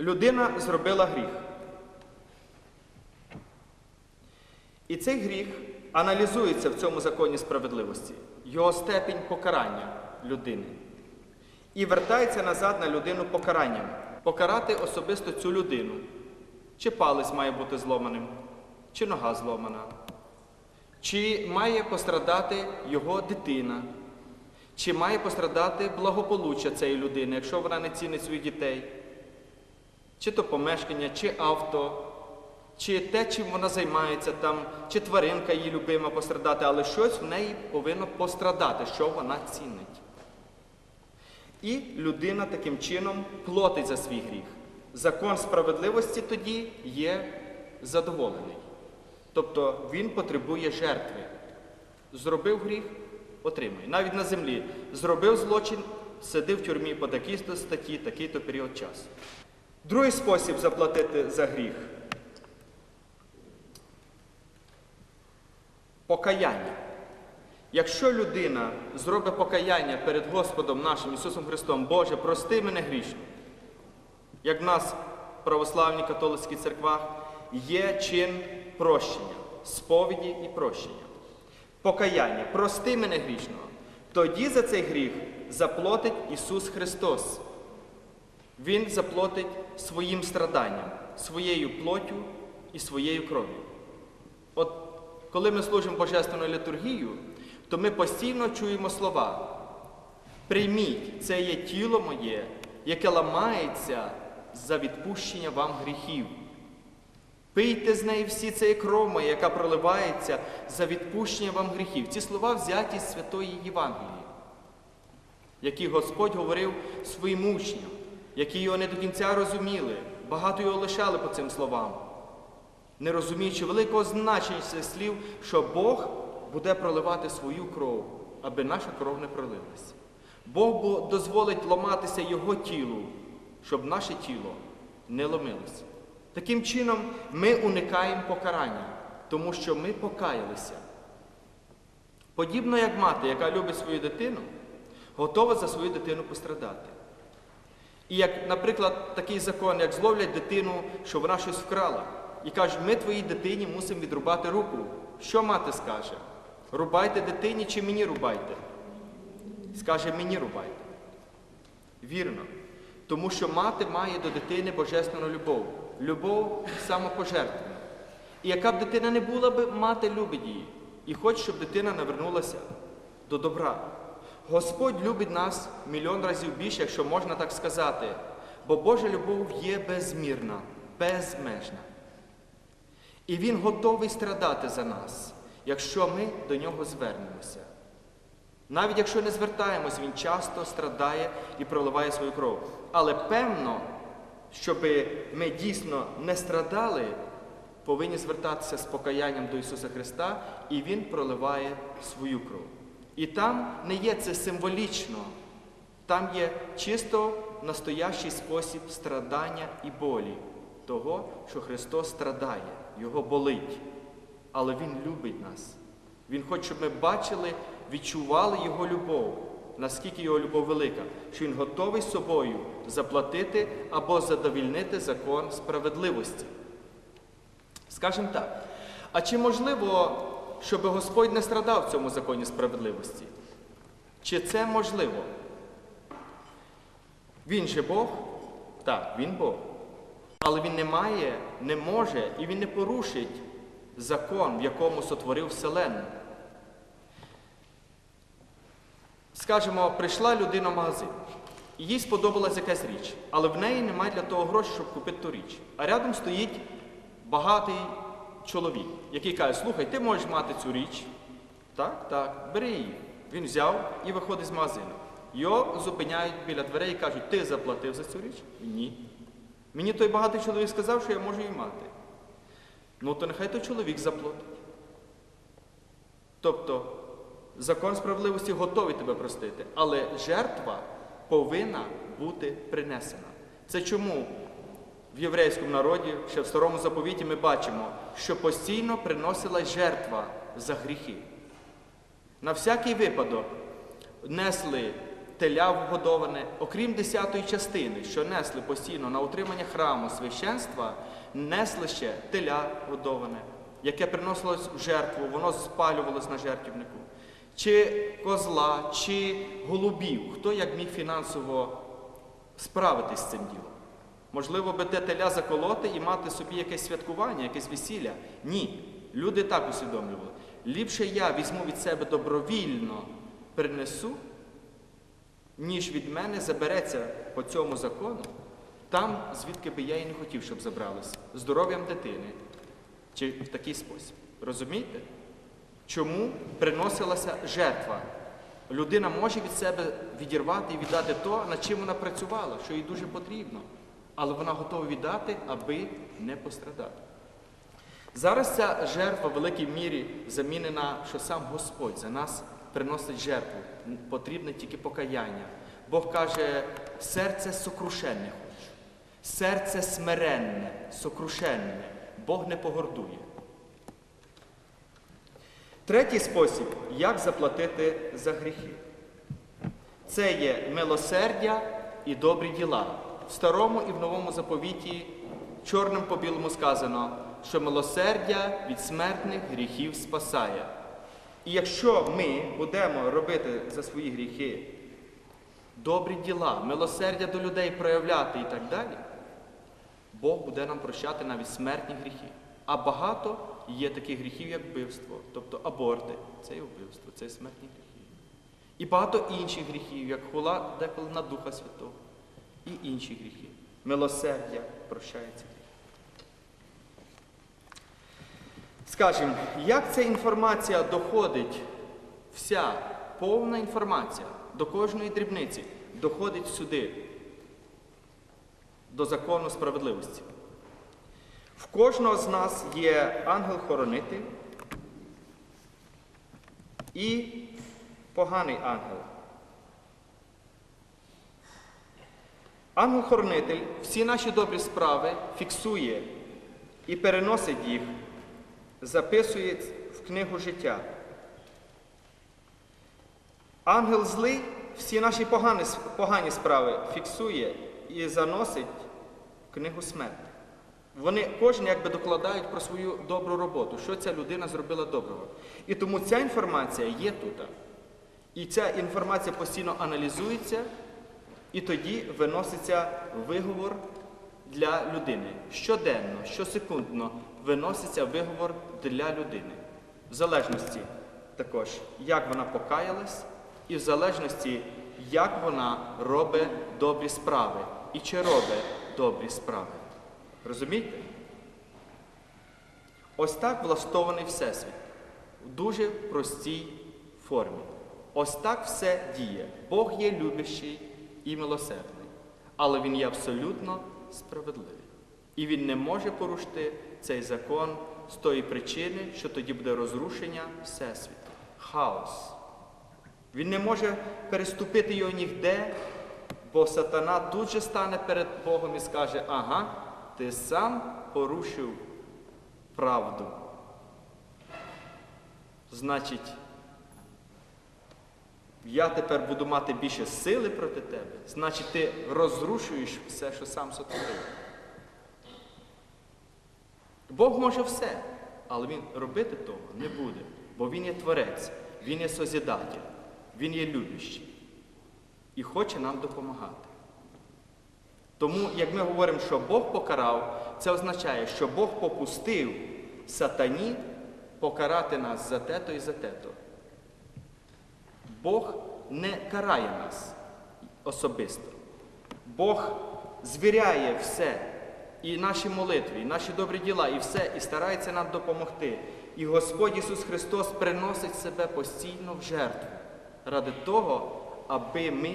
людина зробила гріх. І цей гріх аналізується в цьому законі справедливості, його степінь покарання людини. І вертається назад на людину покаранням. Покарати особисто цю людину. Чи палець має бути зломаним, чи нога зломана, чи має пострадати його дитина, чи має пострадати благополуччя цієї людини, якщо вона не цінить своїх дітей, чи то помешкання, чи авто, чи те, чим вона займається, там, чи тваринка її любима пострадати, але щось в неї повинно пострадати, що вона цінить. І людина таким чином платить за свій гріх. Закон справедливості тоді є задоволений. Тобто він потребує жертви. Зробив гріх, отримає. Навіть на землі зробив злочин, сидив в тюрмі по такій-то статті, такий-то період часу. Другий спосіб заплатити за гріх покаяння. Якщо людина зробить покаяння перед Господом нашим Ісусом Христом, Боже, прости мене грішно, як в нас в православній католицькій церквах є чин прощення, сповіді і прощення. Покаяння, прости мене грішного. Тоді за цей гріх заплатить Ісус Христос. Він заплатить своїм страданням, своєю плоттю і своєю кров'ю. От коли ми служимо Божественну літургію, то ми постійно чуємо слова. Прийміть, це є тіло моє, яке ламається за відпущення вам гріхів. Пийте з неї всі це є кров моя, яка проливається за відпущення вам гріхів. Ці слова взяті з Святої Євангелії, які Господь говорив своїм учням, які його не до кінця розуміли, багато його лишали по цим словам, не розуміючи великого значення цих слів, що Бог буде проливати свою кров, аби наша кров не пролилася. Бог дозволить ламатися Його тілу, щоб наше тіло не ломилося. Таким чином, ми уникаємо покарання, тому що ми покаялися. Подібно як мати, яка любить свою дитину, готова за свою дитину пострадати. І як, наприклад, такий закон, як зловлять дитину, що вона щось вкрала, і кажуть, ми твоїй дитині мусимо відрубати руку. Що мати скаже? Рубайте дитині чи мені рубайте? Скаже, мені рубайте. Вірно. Тому що мати має до дитини божественну любов. Любов самопожертвена. І яка б дитина не була би, мати любить її. І хоче, щоб дитина навернулася до добра. Господь любить нас мільйон разів більше, якщо можна так сказати. Бо Божа любов є безмірна, безмежна. І Він готовий страдати за нас, якщо ми до нього звернемося. Навіть якщо не звертаємось, він часто страдає і проливає свою кров. Але певно, щоб ми дійсно не страдали, повинні звертатися з покаянням до Ісуса Христа, і Він проливає свою кров. І там не є це символічно, там є чисто настоящий спосіб страдання і болі, того, що Христос страдає, Його болить. Але Він любить нас. Він хоче, щоб ми бачили, відчували Його любов, наскільки Його любов велика, що Він готовий собою заплатити або задовільнити закон справедливості. Скажемо так, а чи можливо, щоб Господь не страдав в цьому законі справедливості? Чи це можливо? Він же Бог? Так, Він Бог. Але Він не має, не може і Він не порушить закон, в якому сотворив Вселенну. Скажемо, прийшла людина в магазин, і їй сподобалась якась річ, але в неї немає для того грошей, щоб купити ту річ. А рядом стоїть багатий чоловік, який каже, слухай, ти можеш мати цю річ. Так, так, бери її. Він взяв і виходить з магазину. Його зупиняють біля дверей і кажуть, ти заплатив за цю річ? Ні. Мені той багатий чоловік сказав, що я можу її мати. Ну, то нехай той чоловік заплатить. Тобто, закон справедливості готовий тебе простити, але жертва повинна бути принесена. Це чому в єврейському народі, ще в старому заповіті, ми бачимо, що постійно приносилась жертва за гріхи. На всякий випадок несли теля вгодоване, окрім десятої частини, що несли постійно на утримання храму священства, несли ще теля годоване, яке приносилось в жертву, воно спалювалось на жертвівнику. Чи козла, чи голубів, хто як міг фінансово справитись з цим ділом. Можливо, би те теля заколоти і мати собі якесь святкування, якесь весілля. Ні. Люди так усвідомлювали. Ліпше я візьму від себе добровільно принесу, ніж від мене забереться по цьому закону, там, звідки би я і не хотів, щоб забралося, здоров'ям дитини. Чи в такий спосіб. Розумієте? Чому приносилася жертва? Людина може від себе відірвати і віддати то, над чим вона працювала, що їй дуже потрібно. Але вона готова віддати, аби не пострадати. Зараз ця жертва в великій мірі замінена, що сам Господь за нас приносить жертву. Потрібне тільки покаяння. Бог каже, серце сокрушенне хочу, серце смиренне, сокрушенне, Бог не погордує. Третій спосіб, як заплатити за гріхи. Це є милосердя і добрі діла. В старому і в новому заповіті чорним по білому сказано, що милосердя від смертних гріхів спасає. І якщо ми будемо робити за свої гріхи добрі діла, милосердя до людей проявляти і так далі, Бог буде нам прощати навіть смертні гріхи. А багато є таких гріхів, як вбивство, тобто аборти, це і вбивство, це і смертні гріхи. І багато інших гріхів, як хула деколи на Духа Святого, і інші гріхи. Милосердя прощається. Скажімо, як ця інформація доходить, вся повна інформація до кожної дрібниці доходить сюди, до закону справедливості. В кожного з нас є ангел-хоронитель і поганий ангел. Ангел-хоронитель всі наші добрі справи фіксує і переносить їх, записує в книгу життя. Ангел злий всі наші погані, погані справи фіксує і заносить в книгу смерті. Вони кожен якби докладають про свою добру роботу, що ця людина зробила доброго. І тому ця інформація є тут. І ця інформація постійно аналізується, і тоді виноситься виговор для людини. Щоденно, щосекундно виноситься виговор для людини. В залежності також, як вона покаялась, і в залежності, як вона робить добрі справи і чи робить добрі справи. Розумієте? Ось так влаштований Всесвіт в дуже простій формі. Ось так все діє. Бог є любящий і милосердний, але Він є абсолютно справедливий. І Він не може порушити цей закон з тої причини, що тоді буде розрушення Всесвіту, хаос. Він не може переступити його ніде, бо сатана тут же стане перед Богом і скаже, ага, ти сам порушив правду. Значить, я тепер буду мати більше сили проти тебе, значить, ти розрушуєш все, що сам сотворив. Бог може все, але Він робити того не буде, бо Він є творець, Він є созідатель, Він є любящий і хоче нам допомагати. Тому, як ми говоримо, що Бог покарав, це означає, що Бог попустив сатані покарати нас за те-то і за те-то. Бог не карає нас особисто. Бог звіряє все, і наші молитви, і наші добрі діла, і все, і старається нам допомогти. І Господь Ісус Христос приносить себе постійно в жертву ради того, аби ми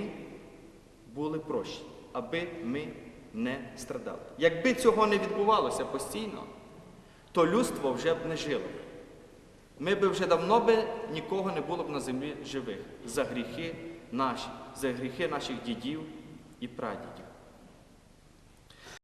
були прощені, аби ми не страдали. Якби цього не відбувалося постійно, то людство вже б не жило. Ми б вже давно би нікого не було б на землі живих за гріхи наші, за гріхи наших дідів і прадідів.